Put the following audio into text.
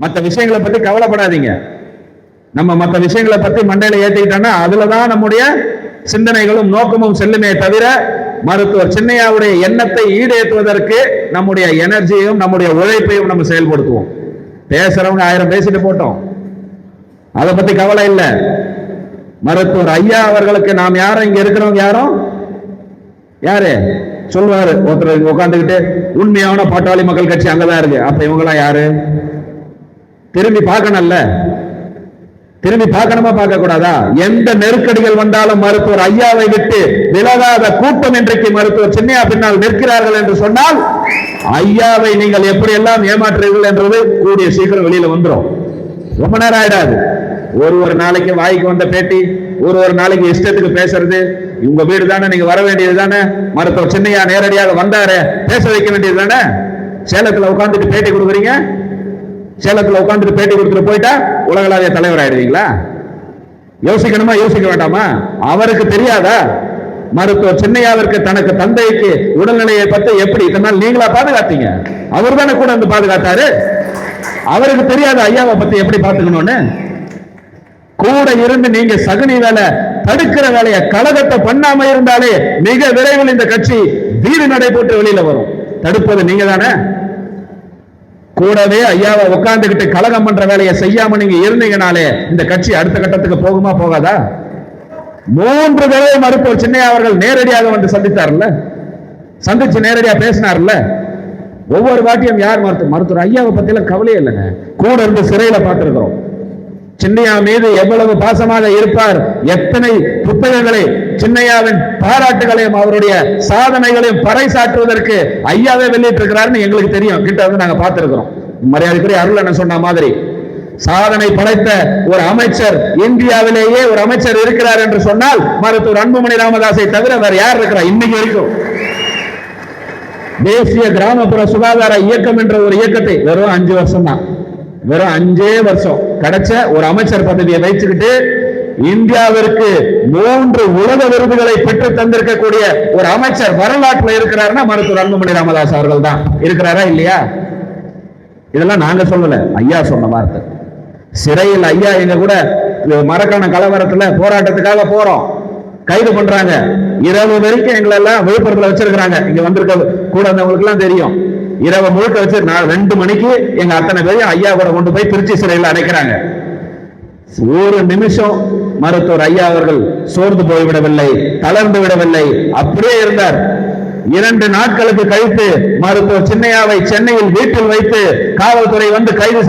மற்ற விஷயங்களை பத்தி கவலைப்படாதீங்க. நம்ம மற்ற விஷயங்களை பத்தி மண்டையில அதில் அதுலதான் நம்முடைய சிந்தனைகளும் நோக்கமும் செல்லுமே தவிர மருத்துவர் சின்னையாவுடைய எண்ணத்தை ஈடேற்றுவதற்கு நம்முடைய எனர்ஜியையும் நம்முடைய உழைப்பையும் நம்ம செயல்படுத்துவோம். பேசுறவங்க ஆயிரம் பேசிட்டு போட்டோம். அதை பத்தி கவலை இல்லை. மருத்துவர் ஐயா அவர்களுக்கு நாம் யாரும் இங்க இருக்கிறவங்க யாரும்? யாரு? சொல்வாரு. ஒருத்தர் உட்காந்துக்கிட்டு உண்மையான பாட்டாளி மக்கள் கட்சி அங்கதான் இருக்கு. அப்ப இவங்கெல்லாம் யாரு? திரும்பி பார்க்கணும்ல? திரும்பி பார்க்கணுமா பார்க்க கூடாதா எந்த நெருக்கடிகள் வந்தாலும் மருத்துவர் ஐயாவை விட்டு விலகாத கூட்டம் இன்றைக்கு மருத்துவர் சின்னையா பின்னால் நிற்கிறார்கள் என்று சொன்னால் ஐயாவை நீங்கள் எப்படி எல்லாம் ஏமாற்றுவீர்கள் என்றது கூடிய சீக்கிரம் வெளியில வந்துடும் ரொம்ப நேரம் ஆயிடாது. ஒரு ஒரு நாளைக்கு வாய்க்கு வந்த பேட்டி ஒரு ஒரு நாளைக்கு இஷ்டத்துக்கு பேசுறது உங்க வீடு தானே நீங்க வர வேண்டியது தானே மருத்துவர் சின்னையா நேரடியாக வந்தாரு பேச வைக்க வேண்டியது தானே? சேலத்துல உட்காந்துட்டு பேட்டி கொடுக்குறீங்க? சேலத்தில் உட்காந்துட்டு பேட்டி கொடுத்துட்டு போயிட்டா உலகளாவிய தலைவர் ஆயிடுவீங்களா யோசிக்கணுமா? யோசிக்க வேண்டாமா? அவருக்கு தெரியாதா? மருத்துவர் சின்னையாவிற்கு தனக்கு தந்தைக்கு உடல்நிலையை பத்தி எப்படி இதனால் நீங்களா பாதுகாத்தீங்க? அவர் தானே கூட வந்து பாதுகாத்தாரு. அவருக்கு தெரியாத ஐயாவை பத்தி எப்படி பாத்துக்கணும்னு கூட இருந்து நீங்க சகுனி வேலை தடுக்கிற வேலையை கழகத்தை பண்ணாம இருந்தாலே மிக விரைவில் இந்த கட்சி வீடு நடைபெற்று வெளியில வரும். தடுப்பது நீங்க தானே கூடவே ஐயாவை உட்காந்துக்கிட்டு கழகம் பண்ற வேலையை செய்யாம நீங்க இருந்தீங்கனாலே இந்த கட்சி அடுத்த கட்டத்துக்கு போகுமா போகாதா? மூன்று தடவை மறுப்பு. சின்னையா அவர்கள் நேரடியாக வந்து சந்தித்தார்ல? சந்திச்சு நேரடியா பேசினார்ல? ஒவ்வொரு வாட்டியும் யார் மறுத்து மருத்துவர் ஐயாவை பத்திலாம் கவலையே இல்லைங்க. கூட இருந்து சிறையில பார்த்திருக்கிறோம். சின்னையா மீது எவ்வளவு பாசமாக இருப்பார்? எத்தனை புத்தகங்களை சின்னையாவின் பாராட்டுகளையும் அவருடைய சாதனைகளையும் பறைசாற்றுவதற்கு ஐயாவே வெளியிட்டு இருக்கிறாருன்னு எங்களுக்கு தெரியும். கிட்ட வந்து நாங்க பார்த்திருக்கிறோம். மரியாதைக்குரிய அருள் என்ன சொன்ன மாதிரி சாதனை படைத்த ஒரு அமைச்சர் இந்தியாவிலேயே ஒரு அமைச்சர் இருக்கிறார் என்று சொன்னால் மருத்துவர் அன்புமணி ராமதாஸை தவிர வேற யார் இருக்கிறா இன்னைக்கு வரைக்கும். தேசிய கிராமப்புற சுகாதார இயக்கம் என்ற ஒரு இயக்கத்தை வெறும் அஞ்சு வருஷம் தான் வெறும் அஞ்சே வருஷம். கிடைச்ச ஒரு அமைச்சர் பதவியை வைச்சுக்கிட்டு இந்தியாவிற்கு மூன்று உலக விருதுகளை பெற்று தந்திருக்கக்கூடிய ஒரு அமைச்சர் வரலாற்றுல இருக்கிறாருன்னா மருத்துவர் அன்புமணி ராமதாஸ் அவர்கள் தான். இருக்கிறாரா இல்லையா? இதெல்லாம் நாங்க சொல்லல. ஐயா சொன்ன வார்த்தை. சிறையில் ஐயா எங்க கூட மரக்கான கலவரத்துல போராட்டத்துக்காக போறோம். கைது பண்றாங்க. இரவு வரைக்கும் எங்களை எல்லாம் விழுப்புரத்துல வச்சிருக்கிறாங்க. இங்க வந்திருக்க கூட வந்தவங்களுக்கு எல்லாம் தெரியும். இரவு முழுக்க வச்சு நான் ரெண்டு மணிக்கு எங்க அத்தனை பேரையும் ஐயா கூட கொண்டு போய் திருச்சி சிறையில் அடைக்கிறாங்க. ஒரு நிமிஷம் மருத்துவர் ஐயா அவர்கள் சோர்ந்து போய்விடவில்லை தளர்ந்து விடவில்லை அப்படியே இருந்தார். இரண்டு நாட்களுக்கு கழித்து மருத்துவர் சின்னையாவை சென்னையில் வீட்டில் வைத்து காவல்துறை வந்து கைது செய்ய